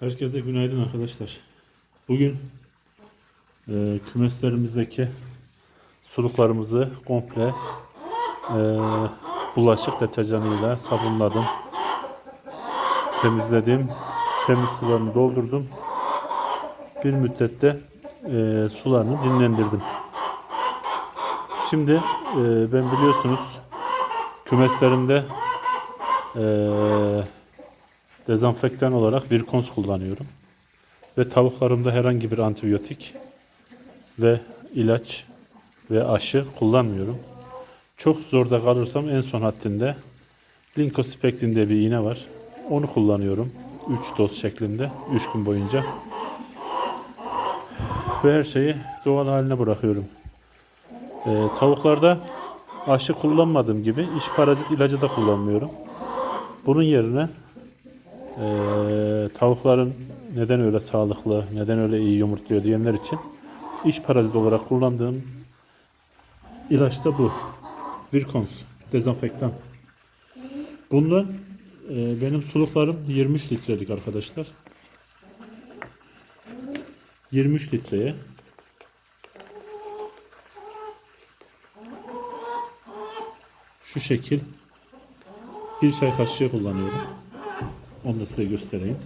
Herkese günaydın arkadaşlar. Bugün e, kümeslerimizdeki suluklarımızı komple e, bulaşık deterjanıyla sabunladım. Temizledim. Temiz sularını doldurdum. Bir müddette e, sularını dinlendirdim. Şimdi e, ben biliyorsunuz kümeslerimde eee dezenfektan olarak Virkons kullanıyorum. Ve tavuklarımda herhangi bir antibiyotik ve ilaç ve aşı kullanmıyorum. Çok zorda kalırsam en son haddinde Linkospektin diye bir iğne var. Onu kullanıyorum. 3 doz şeklinde 3 gün boyunca. Ve her şeyi doğal haline bırakıyorum. Ee, tavuklarda aşı kullanmadığım gibi iç parazit ilacı da kullanmıyorum. Bunun yerine ee, tavukların neden öyle sağlıklı, neden öyle iyi yumurtluyor diyenler için iç parazit olarak kullandığım ilaç da bu. Virkons, dezenfektan. Bundan e, benim suluklarım 23 litrelik arkadaşlar. 23 litreye şu şekil bir çay kaşığı kullanıyorum. Onu da size göstereyim.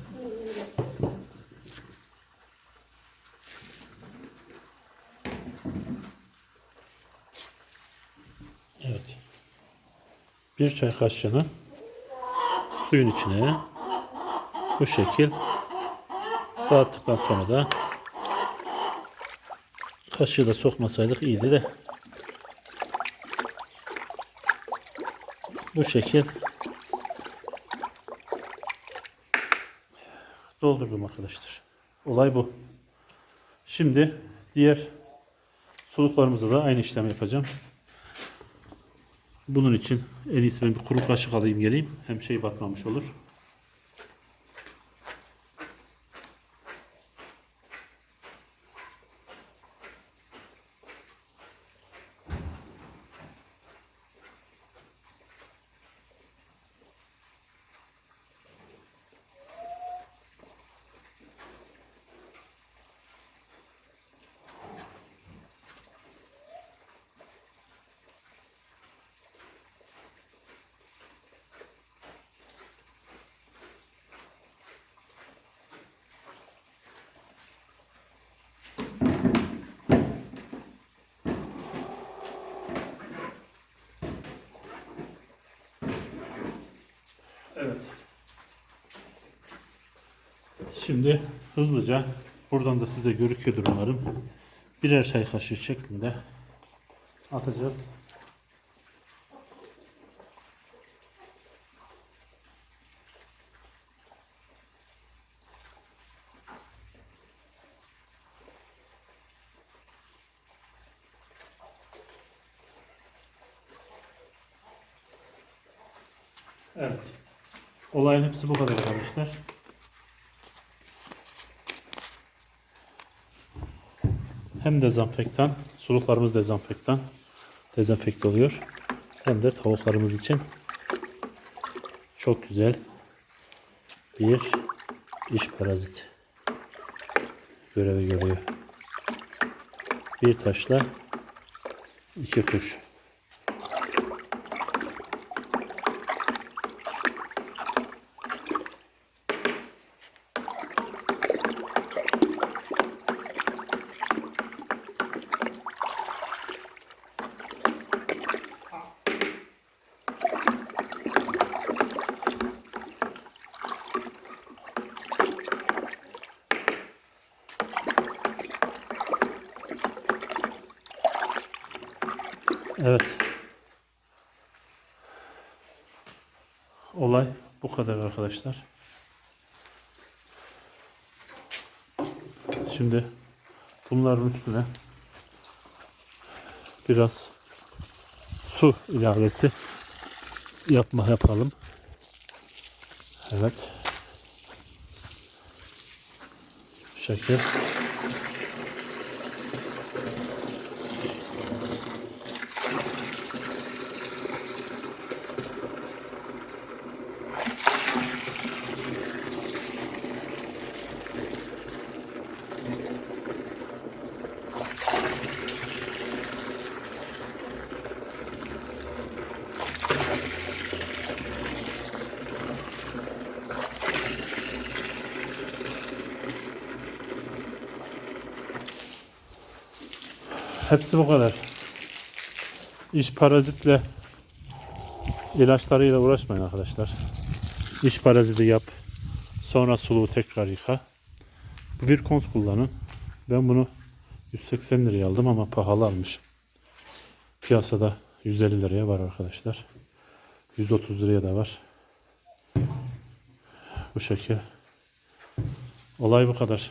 Evet. Bir çay kaşığını suyun içine bu şekil dağıttıktan sonra da kaşığı da sokmasaydık iyiydi de bu şekil doldurdum arkadaşlar. Olay bu. Şimdi diğer suluklarımıza da aynı işlem yapacağım. Bunun için en iyisi ben bir kuru kaşık alayım geleyim. Hem şey batmamış olur. Evet. Şimdi hızlıca buradan da size görüküyordur umarım. Birer çay kaşığı şeklinde atacağız. Evet. Olayın hepsi bu kadar arkadaşlar. Hem dezenfektan, suluklarımız dezenfektan, dezenfekte oluyor. Hem de tavuklarımız için çok güzel bir iş parazit görevi görüyor. Bir taşla iki kuş. Evet. Olay bu kadar arkadaşlar. Şimdi bunların üstüne biraz su ilavesi yapma yapalım. Evet. Bu. Hepsi bu kadar. İş parazitle ilaçlarıyla uğraşmayın arkadaşlar. İş paraziti yap. Sonra suluğu tekrar yıka. Bu bir kons kullanın. Ben bunu 180 liraya aldım ama pahalı almışım. Piyasada 150 liraya var arkadaşlar. 130 liraya da var. Bu şekil. Olay bu kadar.